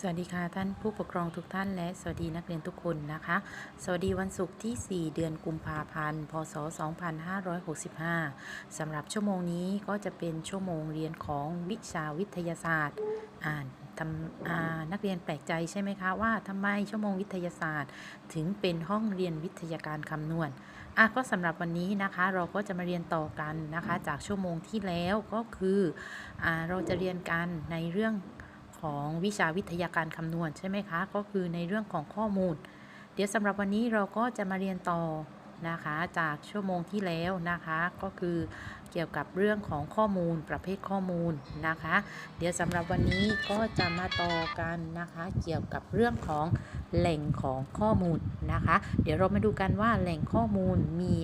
สวัสดีค่ะท่านผู้ปกครองทุกท่านและสวัสดีนักเรียนทุกคนนะคะ สวัสดีวันศุกร์ที่ 4 เดือนกุมภาพันธ์ พศ 2565สำหรับชั่วโมงนี้ก็จะเป็นชั่วโมงเรียนของวิชาวิทยาศาสตร์ อ่านทำอ่านักเรียนแปลกใจใช่ไหมคะว่าทำไมชั่วโมงวิทยาศาสตร์ ถึงเป็นห้องเรียนวิทยาการคำนวณอะก็สำหรับวันนี้นะคะเราก็จะมาเรียนต่อกันนะคะ จากชั่วโมงที่แล้วก็คืออ่าเราจะเรียนกันในเรื่อง ของวิชาวิทยาการคำนวณใช่ไหมคะ ก็คือในเรื่องของข้อมูล เดี๋ยวสำหรับวันนี้เราก็จะมาเรียนต่อนะคะจากชั่วโมงที่แล้วนะคะ ก็คือเกี่ยวกับเรื่องของข้อมูลประเภทข้อมูลนะคะ เดี๋ยวสำหรับวันนี้ก็จะมาต่อกันนะคะ เกี่ยวกับเรื่องของแหล่งของข้อมูลนะคะ เดี๋ยวเรามาดูกันว่าแหล่งข้อมูลมี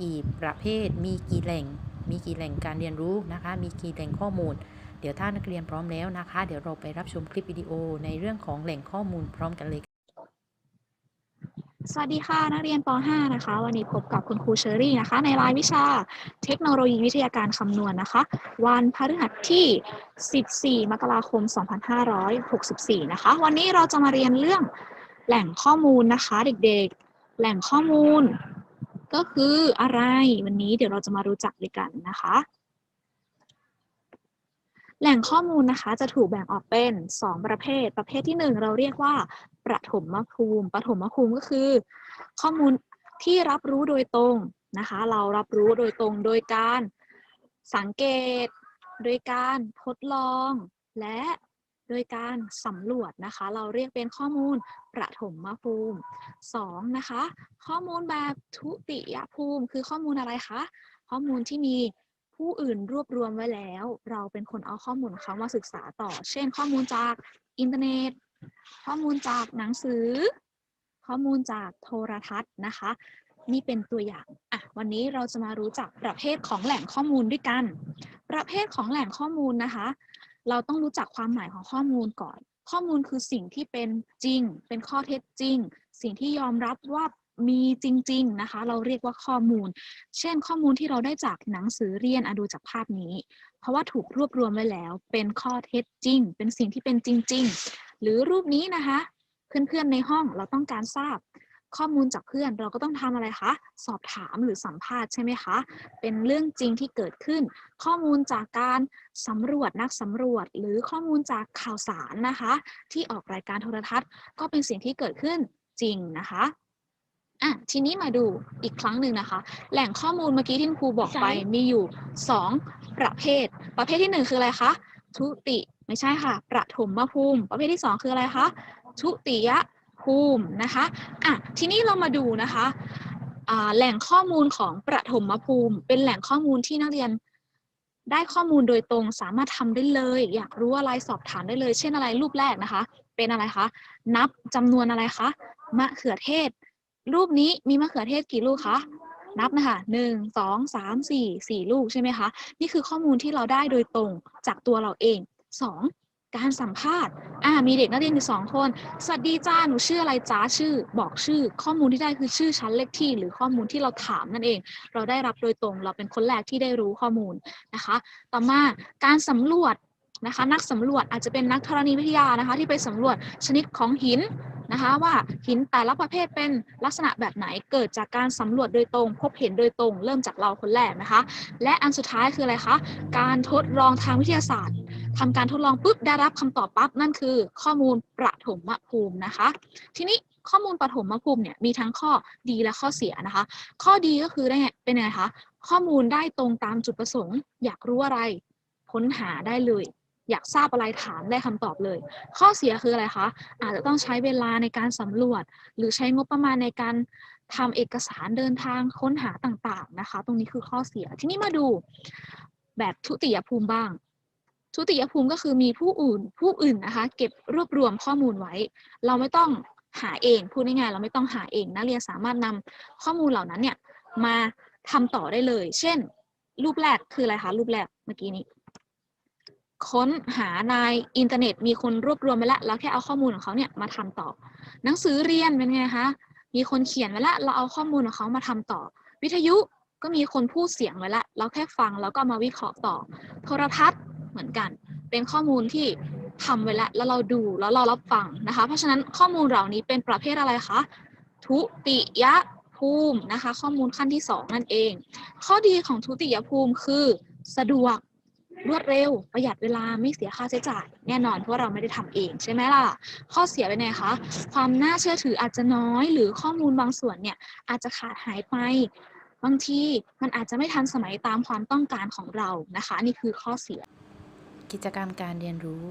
กี่ประเภท มีกี่แหล่ง มีกี่แหล่งการเรียนรู้นะคะ มีกี่แหล่งข้อมูล เดี๋ยวถ้านักเรียนพร้อมแล้วนะคะ เดี๋ยวเราไปรับชมคลิปวิดีโอในเรื่องของแหล่งข้อมูลพร้อมกันเลยสวัสดีค่ะ นักเรียนป .5 นะคะ วันนี้พบกับคุณครูเชอรี่นะคะ ในรายวิชาเทคโนโลยีวิทยาการคำนวณนะคะ วันพฤหัสที่ 14 มกราคม 2564 นะคะ วันนี้เราจะมาเรียนเรื่องแหล่งข้อมูลนะคะเด็กๆ แหล่งข้อมูล ก็คืออะไรวันนี้เดี๋ยวเราจะมารู้จักด้วยกันนะคะ แหล่งข้อมูลนะคะจะถูกแบ่งออกเป็น 2 ประเภท ประเภทที่ 1 เราเรียกว่าประถมภูมิประถมภูมิก็คือ ข้อมูลที่รับรู้โดยตรงนะคะ เรารับรู้โดยตรงโดยการสังเกต โดยการทดลอง และโดยการสำรวจนะคะ เราเรียกเป็นข้อมูลประถมภูมิ 2. นะคะ ข้อมูลแบบทุติยภูมิ คือข้อมูลอะไรคะ ข้อมูลที่มี ผู้อื่นรวบรวมไว้แล้ว เราเป็นคนเอาข้อมูลเขามาศึกษาต่อ เช่น ข้อมูลจากอินเทอร์เน็ต ข้อมูลจากหนังสือ ข้อมูลจากโทรทัศน์นะคะ นี่เป็นตัวอย่างอะวันนี้เราจะมารู้จักประเภทของแหล่งข้อมูลด้วยกัน ประเภทของแหล่งข้อมูลนะคะ เราต้องรู้จักความหมายของข้อมูลก่อน ข้อมูลคือสิ่งที่เป็นจริง เป็นข้อเท็จจริง สิ่งที่ยอมรับว่า มีจริง ๆนะคะ เราเรียกว่าข้อมูล เช่น ข้อมูลที่เราได้จากหนังสือเรียนอดูจากภาพนี้ เพราะว่าถูกรวบรวมไว้แล้ว เป็นข้อเท็จจริง เป็นสิ่งที่เป็นจริง ๆ หรือรูปนี้นะคะ เพื่อนๆในห้องเราต้องการทราบข้อมูลจากเพื่อนเราก็ต้องทำอะไรคะ สอบถามหรือสัมภาษณ์ใช่ไหมคะ เป็นเรื่องจริงที่เกิดขึ้น ข้อมูลจากการสำรวจนักสำรวจ หรือข้อมูลจากข่าวสารนะคะ ที่ออกรายการโทรทัศน์ ก็เป็นสิ่งที่เกิดขึ้นจริงนะคะ อะทีนี้มาดูอีกครั้งหนึ่งนะคะ แหล่งข้อมูลเมื่อกี้ที่คุณครูบอกไปมีอยู่ 2 ประเภท ประเภทที่ 1 คืออะไรคะทุติไม่ใช่ค่ะ ประถมภูมิ ประเภทที่ 2 คืออะไรคะทุติยภูมินะคะอะทีนี้เรามาดูนะคะอ่าแหล่งข้อมูลของประถมภูมิ เป็นแหล่งข้อมูลที่นักเรียนได้ข้อมูลโดยตรงสามารถทำได้เลย อยากรู้อะไรสอบถามได้เลย เช่นอะไรรูปแรกนะคะ เป็นอะไรคะ นับจำนวนอะไรคะมะเขือเทศ รูปนี้มีมะเขือเทศกี่ลูกคะ นับนะคะหนึ่งสองสามสี่สี่ลูกใช่ไหมคะ นี่คือข้อมูลที่เราได้โดยตรงจากตัวเราเองสองการสัมภาษณ์ อ่า มีเด็กนักเรียนอยู่สองคน สวัสดีจ้า หนูชื่ออะไรจ้า ชื่อ บอกชื่อ ข้อมูลที่ได้คือชื่อชั้นเลขที่ หรือข้อมูลที่เราถามนั่นเอง เราได้รับโดยตรง เราเป็นคนแรกที่ได้รู้ข้อมูลนะคะ ต่อมา การสำรวจนะคะ นักสำรวจอาจจะเป็นนักธรณีวิทยานะคะ ที่ไปสำรวจชนิดของหิน นะคะว่าหินแต่ละประเภทเป็นลักษณะแบบไหนเกิดจากการสำรวจโดยตรง พบเห็นโดยตรง เริ่มจากเราคนแรกนะคะ และอันสุดท้ายคืออะไรคะการทดลองทางวิทยาศาสตร์ทำการทดลองปุ๊บได้รับคำตอบปั๊บนั่นคือ ข้อมูลประถมภูมินะคะ ทีนี้ข้อมูลปฐมภูมิเนี่ยมีทั้งข้อดีและข้อเสียนะคะ ข้อดีก็คือได้เป็นไงคะข้อมูลได้ตรงตามจุดประสงค์ อยากรู้อะไร ค้นหาได้เลย อยากทราบอะไรถามได้คำตอบเลย ข้อเสียคืออะไรคะ อาจจะต้องใช้เวลาในการสำรวจ หรือใช้งบประมาณในการทำเอกสารเดินทางค้นหาต่างๆนะคะ ตรงนี้คือข้อเสีย ทีนี้มาดูแบบทุติยภูมิบ้าง ทุติยภูมิก็คือมีผู้อื่น ผู้อื่นนะคะ เก็บรวบรวมข้อมูลไว้ เราไม่ต้องหาเอง พูดง่ายๆเราไม่ต้องหาเองนักเรียนสามารถนำข้อมูลเหล่านั้นเนี่ยมาทำต่อได้เลย เช่น รูปแรกคืออะไรคะ รูปแรกเมื่อกี้นี้ ค้นหาในอินเทอร์เน็ต มีคนรวบรวมไปแล้วเราแค่เอาข้อมูลของเขาเนี่ยมาทำต่อ หนังสือเรียนเป็นไงคะมีคนเขียนไว้แล้วเราเอาข้อมูลของเขามาทำต่อ วิทยุก็มีคนพูดเสียงไว้แล้วเราแค่ฟังแล้วก็มาวิเคราะห์ต่อ โทรทัศน์เหมือนกัน เป็นข้อมูลที่ทำไว้แล้วแล้วเราดูแล้วเรารับฟังนะคะ เพราะฉะนั้นข้อมูลเหล่านี้เป็นประเภทอะไรคะทุติยภูมินะคะ ข้อมูลขั้นที่สองนั่นเอง ข้อดีของทุติยภูมิคือสะดวก รวดเร็ว ประหยัดเวลาไม่เสียค่าใช้จ่าย แน่นอนเพราะเราไม่ได้ทำเองใช่ไหมล่ะ ข้อเสียเป็นไงคะความน่าเชื่อถืออาจจะน้อยหรือข้อมูลบางส่วนเนี่ยอาจจะขาดหายไปบางทีมันอาจจะไม่ทันสมัยตามความต้องการของเรานะคะ นี่คือข้อเสีย กิจกรรมการเรียนรู้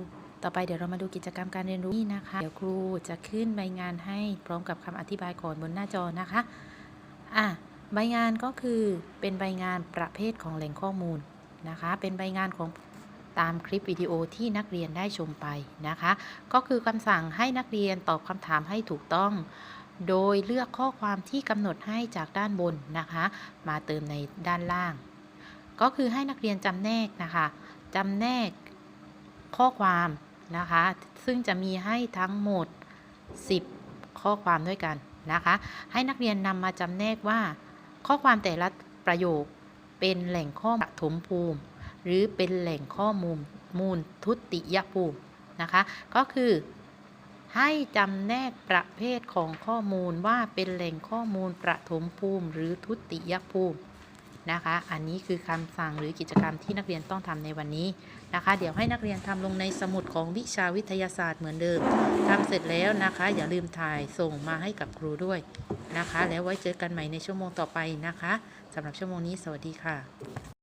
ต่อไปเดี๋ยวเรามาดูกิจกรรมการเรียนรู้นี่นะคะ เดี๋ยวครูจะขึ้นใบงานให้พร้อมกับคำอธิบายก่อนบนหน้าจอนะคะอะใบงานก็คือเป็นใบงานประเภทของแหล่งข้อมูล นะคะ เป็นใบงานของตามคลิปวิดีโอที่นักเรียนได้ชมไปนะคะ ก็คือคำสั่งให้นักเรียนตอบคำถามให้ถูกต้อง โดยเลือกข้อความที่กำหนดให้จากด้านบนนะคะ มาเติมในด้านล่าง ก็คือให้นักเรียนจำแนกนะคะจำแนกข้อความนะคะ ซึ่งจะมีให้ทั้งหมด 10 ข้อความด้วยกันนะคะ ให้นักเรียนนำมาจำแนกว่า ข้อความแต่ละประโยค เป็นแหล่งข้อมูลปฐมภูมิ หรือเป็นแหล่งข้อมูลมูลทุติยภูมินะคะ ก็คือให้จำแนกประเภทของข้อมูลว่าเป็นแหล่งข้อมูลประถมภูมิ หรือทุติยภูมินะคะ อันนี้คือคำสั่งหรือกิจกรรมที่นักเรียนต้องทำในวันนี้นะคะ เดี๋ยวให้นักเรียนทำลงในสมุดของวิชาวิทยาศาสตร์เหมือนเดิมทำเสร็จแล้วนะคะ อย่าลืมถ่ายส่งมาให้กับครูด้วย นะคะ แล้วไว้เจอกันใหม่ในชั่วโมงต่อไปนะคะสำหรับชั่วโมงนี้สวัสดีค่ะ